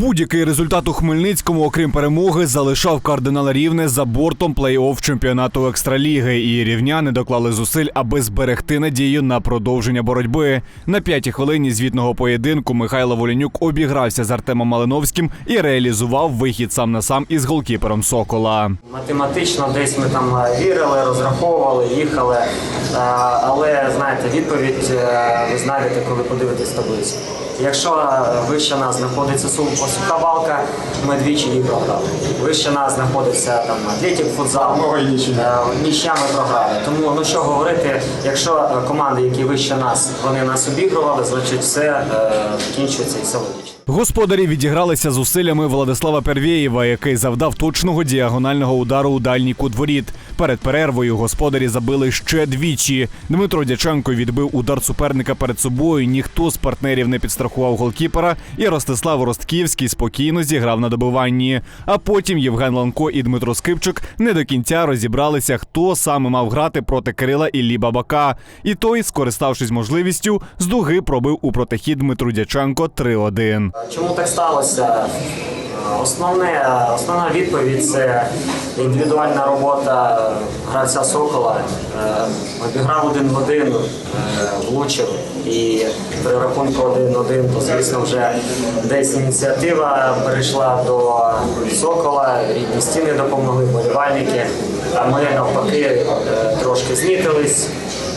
Будь-який результат у Хмельницькому, окрім перемоги, залишав кардинал рівне за бортом плей-офф чемпіонату екстраліги. І рівняни доклали зусиль, аби зберегти надію на продовження боротьби. На п'ятій хвилині звітного поєдинку Михайло Волянюк обігрався з Артемом Малиновським і реалізував вихід сам на сам із голкіпером Сокола. Математично десь ми там е, вірили, розраховували, їхали. Е, Але знаєте, відповідь е, ви знайдете, коли подивитесь таблицю. Якщо вище нас знаходиться Су- суха балка, ми двічі її програли. Вище нас знаходиться там Атлетік футзал. Ніща ми програли. Тому ну що говорити, якщо е, команди, які вище нас, вони нас обігрували, значить все е, закінчується і все логічно. Господарі відігралися зусиллями Владислава Первєєва, який завдав точного діагонального удару у дальній кут воріт. Перед перервою господарі забили ще двічі. Дмитро Дяченко відбив удар суперника перед собою. Ніхто з партнерів не підстрахував голкіпера, і Ростислав Ростківський спокійно зіграв на добиванні. А потім Євген Ланко і Дмитро Скипчик не до кінця розібралися, хто саме мав грати проти Кирила Іллі Бабака. І той, скориставшись можливістю, з дуги пробив у протихід Дмитру Дяченко 3-1. Чому так сталося? Основне, основна відповідь це індивідуальна робота гравця Сокола. Е, Обіграв один в один, е, влучив і при рахунку 1-1, то звісно вже десь ініціатива перейшла до Сокола, рідні стіни допомогли, болівальники. А ми навпаки е, трошки знітились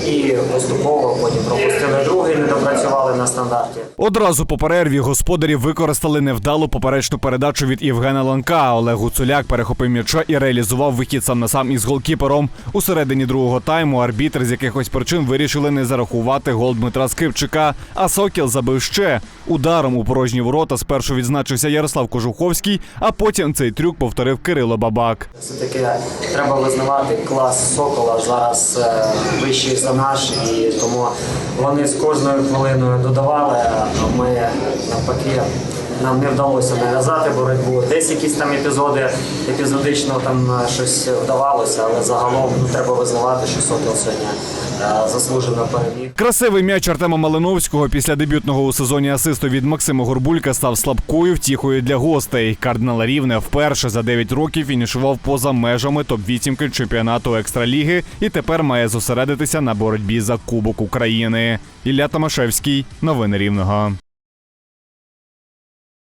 і поступово потім пропустили другий, не допрацювали на стандарті. Одразу по перерві господарі використали невдалу поперечну передачу від Євгена Ланка. Олег Гуцуляк перехопив м'яча і реалізував вихід сам на сам із голкіпером. У середині другого тайму арбітр з якихось причин вирішили не зарахувати гол Дмитра Скипчика. А Сокіл забив ще ударом у порожні ворота. Спершу відзначився Ярослав Кожуховський, а потім цей трюк повторив Кирило Бабак. Все-таки треба визнавати клас Сокола зараз е, вищий за наш, і тому вони з кожною хвилиною додавали, а ми навпаки. Нам не вдалося нав'язати боротьбу. Десь якісь там епізоди, епізодично там е, щось вдавалося, але загалом ну, треба визнавати, що Сокіл сьогодні е, заслужено переміг. Красивий м'яч Артема Малиновського після дебютного у сезоні асисту від Максима Горбулька став слабкою втіхою для гостей. Кардинал Рівне вперше за 9 років фінішував поза межами топ-8 чемпіонату екстраліги і тепер має зосередитися на боротьбі за Кубок України. Ілля Томашевський, новини Рівного.